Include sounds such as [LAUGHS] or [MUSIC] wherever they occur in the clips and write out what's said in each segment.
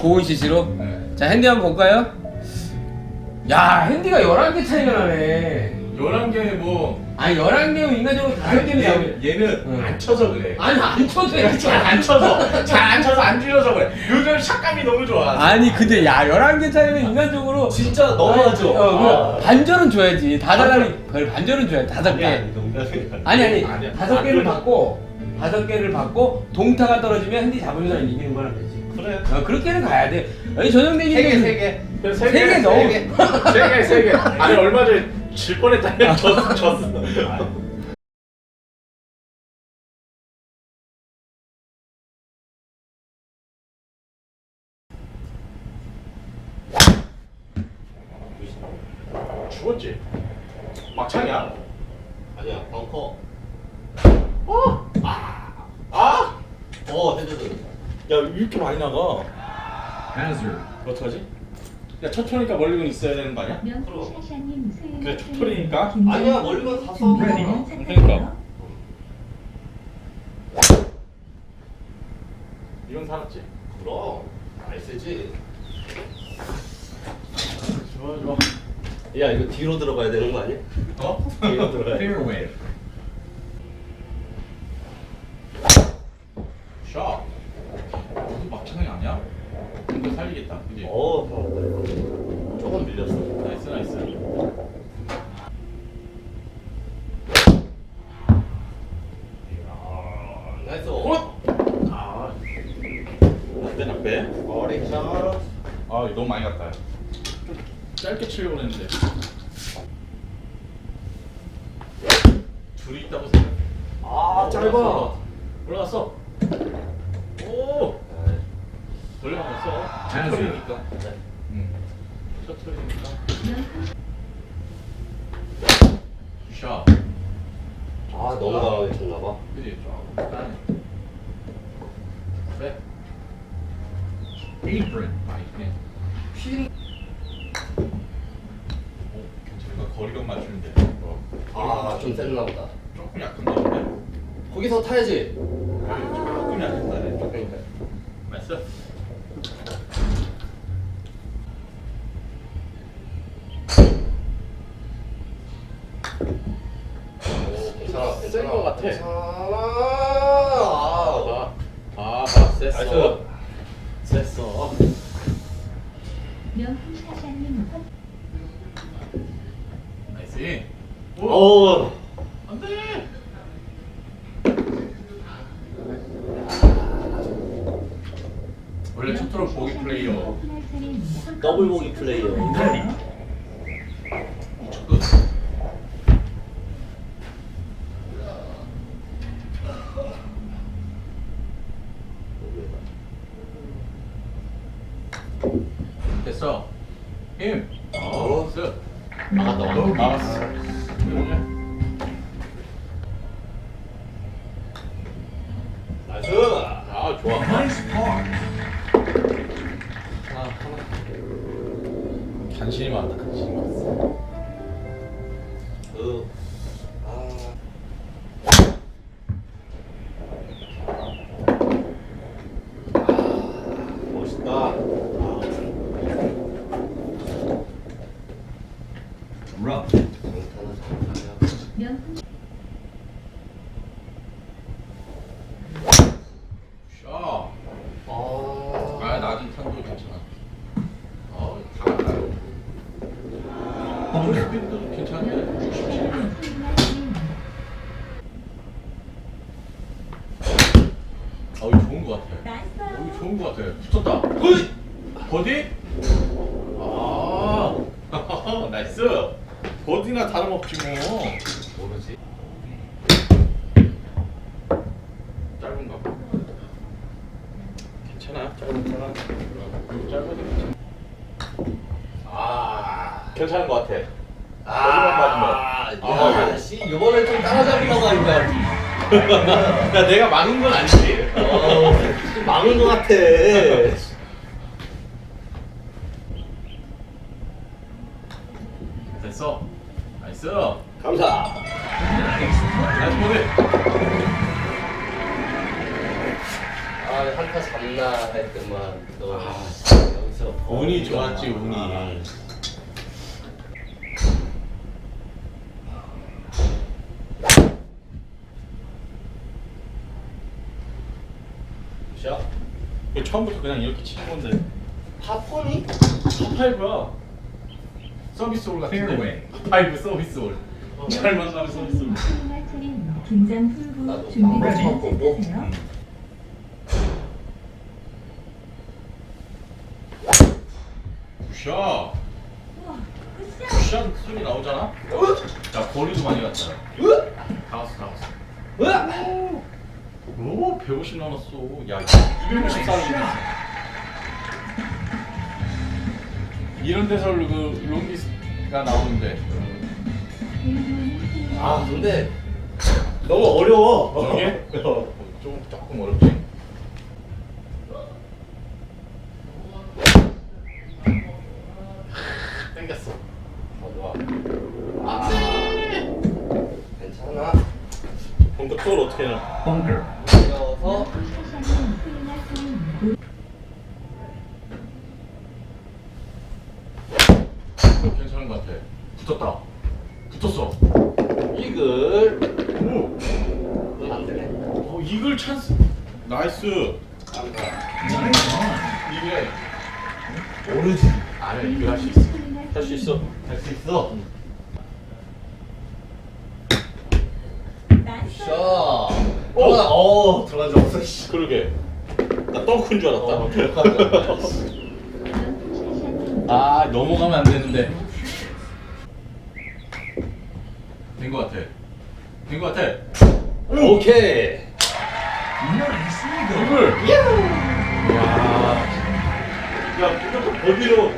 고운 CC로? 네. 자 핸디 한번 볼까요? 야 핸디가 11개 차이가 나네 11개 뭐 아니 11개면 인간적으로 5개는 얘, 나오네 얘는 응. 안 쳐서 그래 아니 안 쳐도 돼 잘안 쳐서 잘 안 쳐서 안 줄여서 그래 요즘 샷감이 너무 좋아 아니 근데 야 11개 차이면 인간적으로 진짜 너무하죠. 어, 아. 그 반절은 줘야지 다달라니 그걸 반절은 줘야 돼 다섯 개 아니, 농담이야. 아니 아니 아니야. 다섯 개를 아, 받고 다섯 개를 받고 동타가 떨어지면 핸디 잡으면 이기는 거란 거지 그래. 어, 그렇게는 가야 돼 아니 전형대기는 개. 세세개 넣어. 세개 세 개 아니 얼마 전에 질 뻔했다니 졌어 졌어 죽었지 막창이야 아니야, 벙커. 아! 어, 헤드드. 야 이렇게 많이 나가 어떡하지? 야 첫토니까 멀리건 있어야 되는 거 아니야? 그래, 초콜릿이니까? 아니야, 멀리건 다 써. 그러니까. 이건 살았지 그럼. 나이스지. 좋아 좋아 야, 이거 뒤로 들어가야 되는 거 아니야? 어? 뒤로 들어가야 돼. 페어웨이 샷 무슨 막창이 아니야? 근데 살리겠다 그지? 어, 잘한다, 이거. 조금 밀렸어. 나이스 나이스 나이스. 헛! 아 낙배 낙배 어리 샷. 아 이거 너무 많이 갔다 좀 짧게 치려고 했는데 둘이 있다고 생각 아, 짧아. 올라갔어. 오! 올라갔어 셔틀이니까 네. 응 셔틀이니까 샷. 아, 너무 강하게 쳤나봐. 그지? 쫙. 따네 네 apron 아 이네 핀. 오, 괜찮아. 거리감 맞추면 돼. 어. 아, 좀 셌나 보다. 조금 약한 거 같은데 거기서 타야지. 조금 약했다 네. 그러니까. 맛있어 오, 괜찮아. 센거 같아. 괜찮아. 아, 아, 아, 셌어. 나이스. 셌어. 명사샤님 나이스. 오, 오. 안 돼. 원래 첫트로 보기 플레이어. 더블 보기 플레이어. 됐어. 힘. 어, 막았다. 막았어. 나이스. 간신히 맞다, 간신히 맞어. 그. 아. 아, 멋있다. 아. 명 샤. 아. 아, 낮은 탄도 괜찮아. 어, 다 알아요. 어, 스피드도 괜찮네. 67이면. 아, 이거 좋은 거 같아. 어, 이거 좋은 거 같아. 붙었다. 으이! 버디? 아, 나이스. 버디나 다름없지 뭐. 모르지. 짧은가? 괜찮아. 짧은 괜찮아. 괜찮아. 아, 괜찮은 거 같아. 아, 마지막. 야, 씨, 이번에 좀 따라잡으려고 하니까. 야, 내가 막은 건 아니지. 어, 좀 막은 것 같아. 됐어. 나이스. 감사. 나이스 보내. 아, 한타 잡나 했더만 또. 아, 운이 좋았지 운이. 샷. 이거 처음부터 그냥 이렇게 치는 건데. 파폰이? 파파이브야. 서비스 올 같은데. 파파이브 서비스 올. 잘 만나면 서비스 올. 풀고 나도 보고. 시작하세요. 굿샷. 굿샷. 소리 나오잖아. 자 거리도 많이 갔잖아. 다 왔어 다 왔어. 오 150 남았어. 야 250 싸는데. 이런 데서 그 롱디스가 나오는데. 아 근데 너무 어려워. 저게? 어. 좀 조금 어렵지. 샤샤님 수요일 차림 어, 괜찮은 것 같아. 붙었다. 붙었어. 이글. 오. 안 되네. 어, 이글 찬스. 나이스. 감사. 이게 모르지. 아니 이거 할수 있어. 할 수 있어. 할 수 있어. 나이스. 샷. 오. 어 들어간 줄 알았어. 씨. 그러게. 나 덩크인 줄 알았다. 어, 아 넘어가면 안 되는데. 된 것 같아. 된 것 같아. 오케이. 이글. 야. 야 무조건 버디로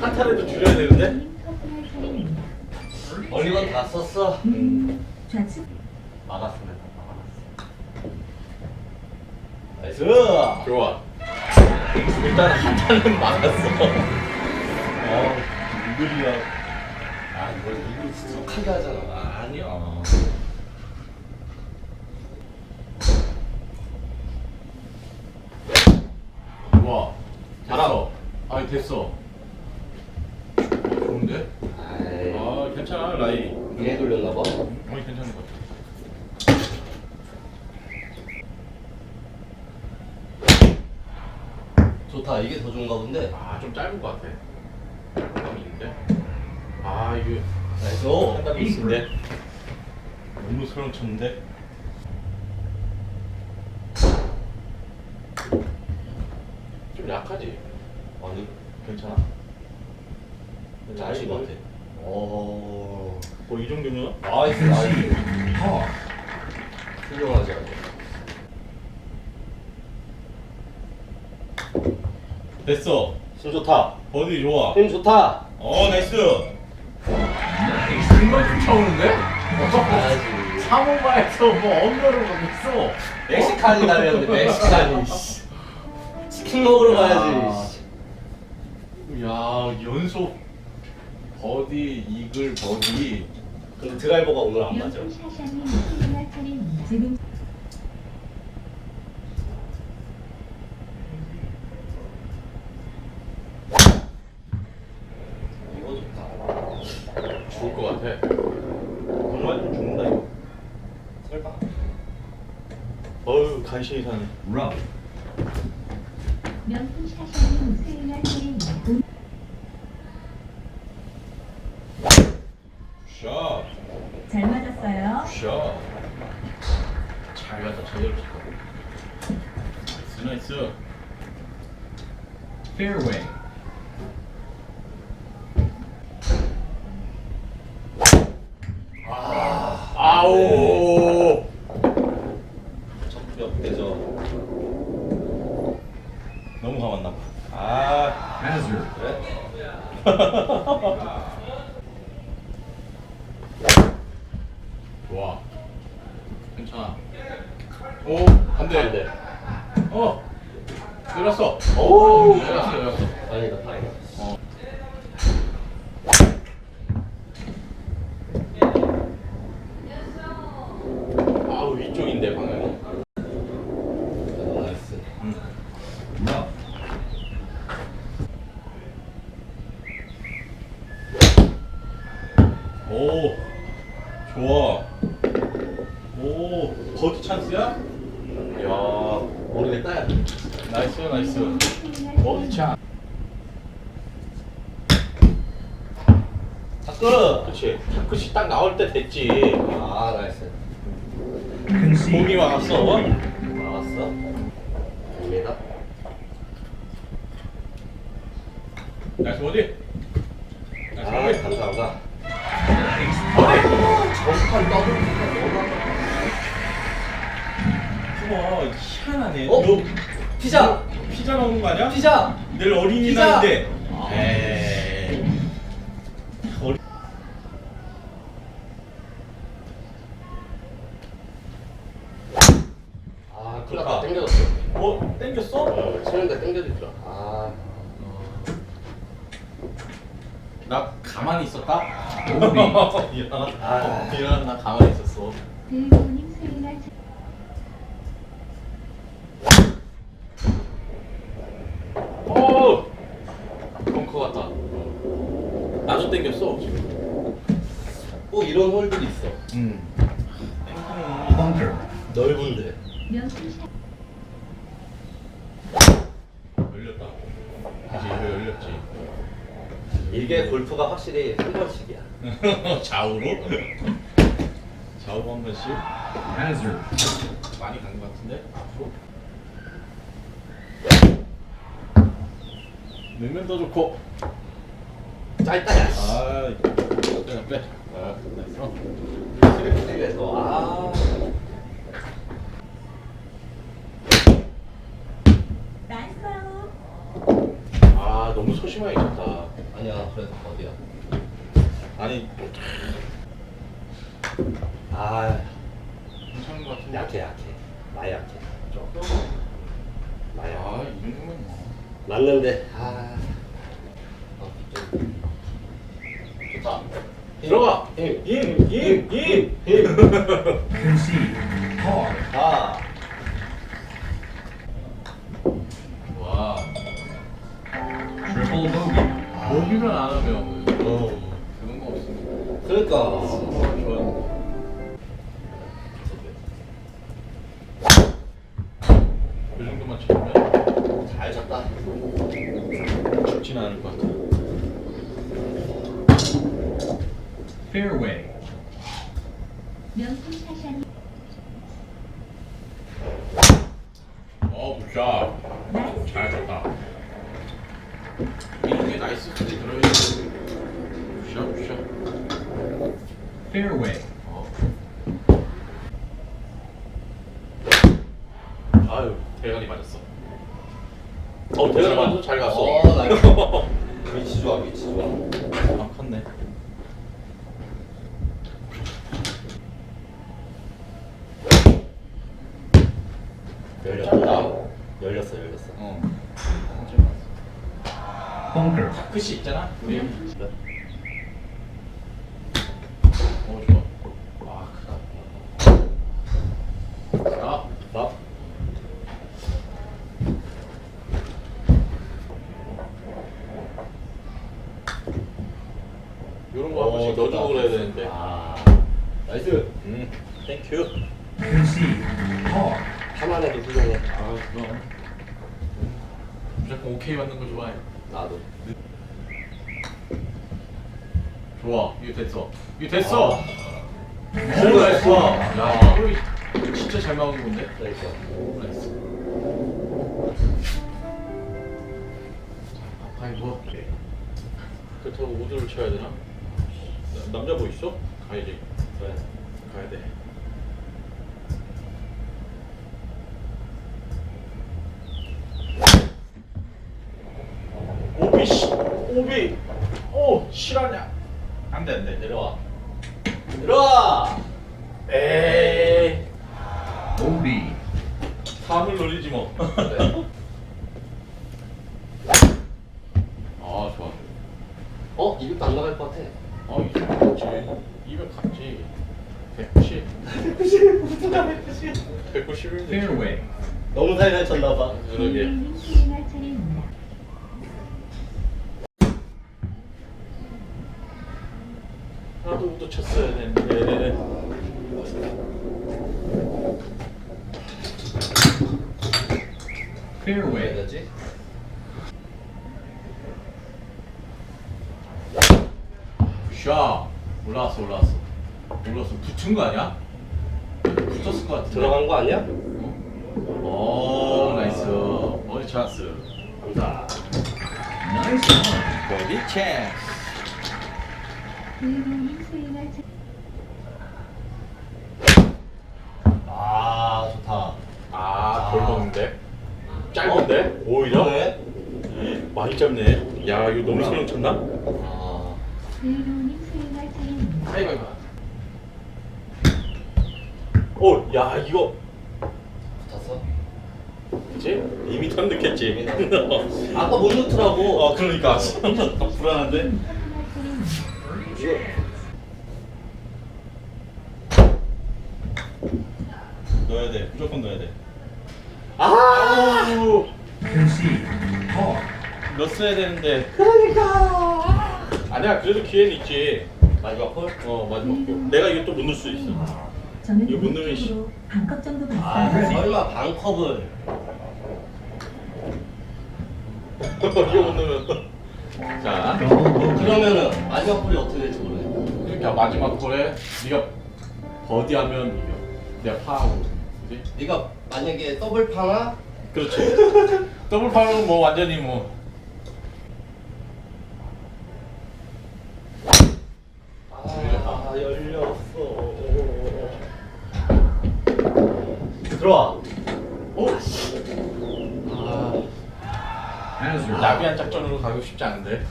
한 타라도 줄여야 되는데. 멀리건 다 썼어. 음, 좌측 막았으면 나이스. 좋아. 일단 한 탄은 막았어. 어, 이글이야. 아, 이걸 이글 수석하게 하잖아. 아, 아니야. 좋아. 됐어. 아니 됐어. 어, 좋은데? 아이, 아 괜찮아 라이. 얘 돌렸나 봐. 어 괜찮은 것 같아. 좋다. 이게 더 좋은가 본데. 아좀 짧은 것 같아. 감이 있는데. 아 이거 나이스. 판단이 있는데. 너무 소름 쳤는데. 좀 약하지. 아니, 괜찮아. 잘친 것 같아. 오. 뭐이 정도면? 나이스, 나이스. 훌륭하지 않아. 됐어. 힘 좋다. 버디 좋아. 힘 좋다. 어 나이스. 정말 쫓아오는데? 가야지. 사모바에서 뭐 언더를 먹겠어. 멕시칸이 다녔는데 멕시칸이. 씨. 치킨 먹으러 가야지. 야 연속 버디 이글 버디. 근데 드라이버가 오늘 안 맞아. 지금 이거 좋다. 좋을 것 같아. 정말 좀 죽는다 이거. 설마. 어유 간신히 사네. Rub. 명품 샤샤님 수요일 차림입니다. 샷. 잘 맞았어요. 샷. 잘 갔다 제대로 쳤다. 나이스. Fairway. 아오. 첫벽 대저. 너무 감았나 봐. 아. Hazard. 그래? 좋아. 괜찮아. 오, 안 돼. 안 돼. 어. 내렸어. 오. 내렸어, 내렸어. 다행이다, 다행이다. 어. 아우, 위쪽인데, 방향이. 나이스. Rub. 오 좋아 오 버디 찬스야? 야 모르겠다. 나이스 나이스 스윙할 버디 차례입니다. 찬 타크. 그렇지. 타크시 딱 나올 때 됐지. 아 나이스. 공이 와갔어 나왔어. 됩니다. 나이스 버디 나이스 아 버디 감사합니다. 전판 더블 우와 희한하네 어? 너 피자 피자 나오는 거 아니야? 피자 내일 피자! 어린이날인데 아. 에이 아 났다. 땡겨졌어. 어? 땡겼어? 어, 치는데 땡겨지더라. 아. 나 가만히 있었다? 오비. [LAUGHS] 미안 아. 미안 나 가만히 있었어 대표님 스윙할 차례. 오. 벙커 같다. 나도 땡겼어 지금. 꼭 이런 홀들이 있어. 응 넓은데. 명수샷 열렸다 다시 이거 열렸지 이게 골프가 확실히 한 번씩이야. [LAUGHS] 좌우로? 좌우로 한 번씩? 많이 간 것 같은데? 앞으로? 넣으면 더 좋고 짧다 야. 아 빼, 빼. 아, 나이스. 땡겨서 아. 나이스요. 아 너무 소심하게 쳤다. 아니야 그래도 어디야? 아니 아 괜찮은 것 같은데? 약해 약해. 나 약해. 조금. 나 아, 약해. 이 정도면 뭐. 맞는데 아. 어, 좀. 좋다. 들어가. 힘. 힘. 힘. 힘. 힘. [LAUGHS] 아. 그러니까. 아, 좋았는데. 그 정도만 치면 잘 쳤다. 죽진 않을 것 같아. Fairway. 명수샷이 어, 굿샷. 나이스. 잘 쳤다. 이런 게 나이스 소리 들어야지. 굿샷, 굿샷. Fairway. 어. 아유 대가리 맞았어. 어 대가리 맞아도 잘 갔어. 어, 나이스. 위치 좋아 위치 좋아 아, 컸네. 열렸다. 열렸어 열렸어. 어. Bunker. 끝이 있잖아. 우리. 명수샷. 어, 좋아. 와, 크다. 자, 나. 요런 거 한 번씩 어, 넣어주고 좋다. 그래야 되는데. 아 나이스. 음, 땡큐. Concede. Par. 하만 해도 훌륭해. 아, 그럼. 무조건 오케이 받는 거 좋아해. 나도. 좋아, 이거 됐어. 너무 나이스. 야, 이거 진짜 잘 막은 건데. 너무 나이스. 자, 파이브. 그렇다고 우드를 쳐야 되나? 나- 남자 뭐 있어? 가야지. 가야 돼. 오비 씨, 오비, 오 실화냐? 안돼 안돼 내려와. 들어와. 에이, OB. 담을 놀리지 뭐. 그래. 아 좋아. 어 이것도 안 나갈 것 같아. 아 이거 갔지. 200 갔지. 190. 191. Fairway. 너무 살살 쳤나 봐. 그러게. 대표님 스윙할 차례입니다. 파도도 쳤어야 되는데. 왜 Fairway. 되지? 샤 올라왔어 올라왔어 올라왔어 붙은 거 아니야? 붙었을 것 같은데 들어간 거 아니야? 오 나이스 버디 찬스 감사. Nice one. 버디 찬스 수행할 차례. 아 좋다. 아 돌먹는데 짧은데 오히려 왜? 많이 짧네 야 이거 너무 신경 쳤나? 아 차례입니다. 아이고 아이고 오 야 이거 붙었어? 그치? 이미 턴 느꼈지 아까 못 넣더라고. 어 그러니까 불안한데. 이거 넣어야 돼. 무조건 넣어야 돼. 아. Par. 넣었어야 되는데. 아니야 그래도 기회는 있지 마지막 홀. 어 마지막 거 내가 이거 또 못 넣을 수 있어 저는 이거 못 넣으면 왼쪽으로 반컵 정도 아 봤어요. 설마 방컵을. 이거 못 넣으면 자 bogey. 그러면은 마지막 홀이 어떻게 될지 모르네. 그러니까 마지막 콜에 네가 버디하면 이겨 내가 파하고 그지? 네가 만약에 더블 파나 그렇지 [LAUGHS] 더블 파는 뭐 완전히 뭐 아 열렸어. 들어와. 오! 아 Hazard. 나비한 작전으로 가고 싶지 않은데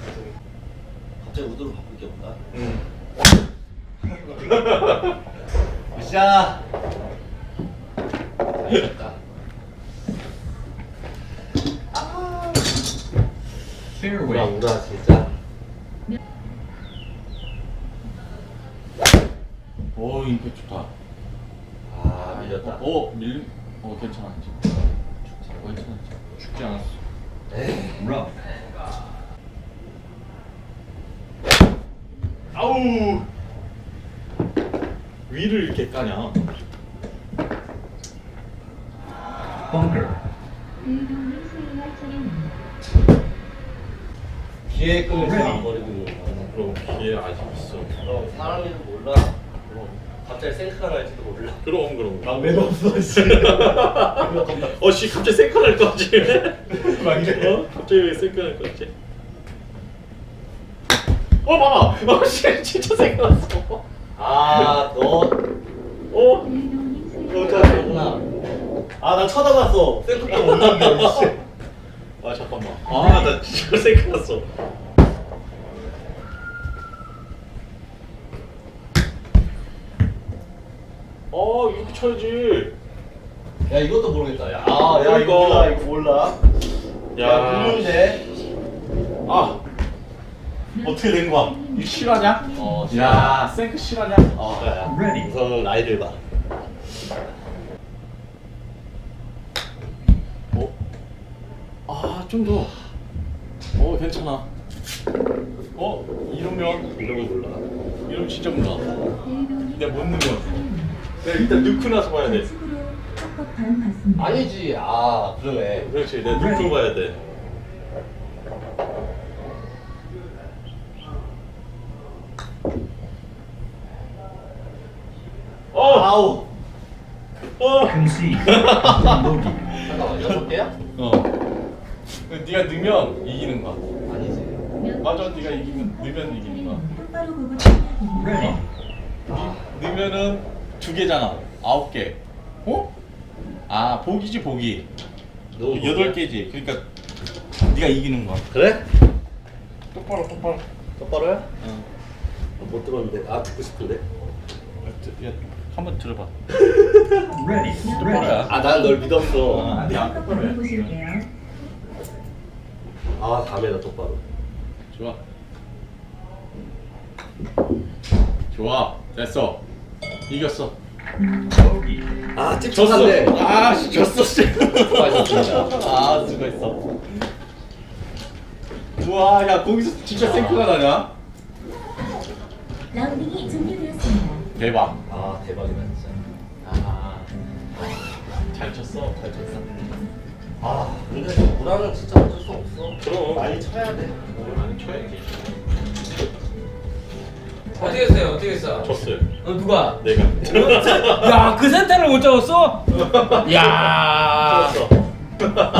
갑자기 우드로 바꿀 게 없나? [LAUGHS] 응. 으쌰. Fairway. 우라 진짜. 오 임팩 좋다 아 밀렸다. 오 밀림 어 괜찮아 이제 어, 괜찮아 죽지 않았어 에이. Rough. 아우 위를 이렇게 까냐 차례입니다. 기회 끈을 잘안 버리고. 그럼 기회 아직 있어 그럼 사람이 몰라. 그럼 갑자기 생크가 날지도 몰라. 그럼 그럼 막매도 없어 씨. [LAUGHS] 어씨 갑자기 생크 날것 같지 [LAUGHS] 어? 갑자기 왜 생크 날것 같지 어 봐봐 어씨 진짜 생크 났어 아 너. 어? 수행할 잘했구나. 아 나 쳐다봤어. 생크가 못 넣는데. 씨. 아 잠깐만 아 나 진짜 생크 났어 어 이렇게 쳐야지 야 이것도 모르겠다. 야, 아, 야 이거 이거. 몰라 이거 몰라. 야 야. 굶는데. 아 어떻게 된 거야? 이거 실화냐? 어, 야 생크 실화냐? 어, 야, 야. Ready. 우선 나이를 봐. 어? 아, 좀 더. 어, 괜찮아. 어, 이러면, 이런 거 몰라. 이러면 진짜 몰라. 일본이 내가 못 넣으면. 내가 일단 넣고 나서 봐야 돼. 측으로 반. 아니지. 아 그러네. 그렇지, 내가 넣고 봐야 돼. 어! 아우. 어! Double bogey. 잠깐만 [LAUGHS] 여섯 개야? 어. 네가 넣으면 이기는 거야. 아니지. 맞아, 네가 이기면, 넣으면 이기는 거야. 똑바로 쳐야 됩니다. Ready. 넣으면은 두 개잖아. 아홉 개. 어? 아 보기지 보기. 너 여덟 개지. 그러니까 네가 이기는 거야. 그래? 똑바로 똑바로. 똑바로야? 어. 못 들었는데. 아 듣고 싶은데. 야, 한번 들어봐. [LAUGHS] 똑바로야. 아 난 널 믿었어. 어, 아니야. 컵 받아보실게요. 아 다음에다 똑바로. 좋아. 좋아. 됐어. 이겼어. 아 졌어. 찝쩍한데. 아, 씨, 졌어. 씨. 수고하셨습니다. 아 수고했어. 우와, 야 거기서 진짜 생크가 나냐? 라운딩이 종료되었습니다. 대박. 아 대박이다 진짜. 아, 잘 쳤어. 잘 쳤어. 아 근데 보라는 진짜 어쩔 수 없어. 그럼. 많이 쳐야 돼. 많이 쳐야지. 어떻게 했어요? 어떻게 했어? 졌어요. 어, 누가? 내가. 야, 그 센터를 못 잡았어? 야.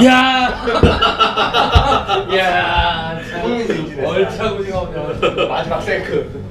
야. [LAUGHS] 야. 참. 흥미진진했어. 얼차구지가 없네. 마지막 생크.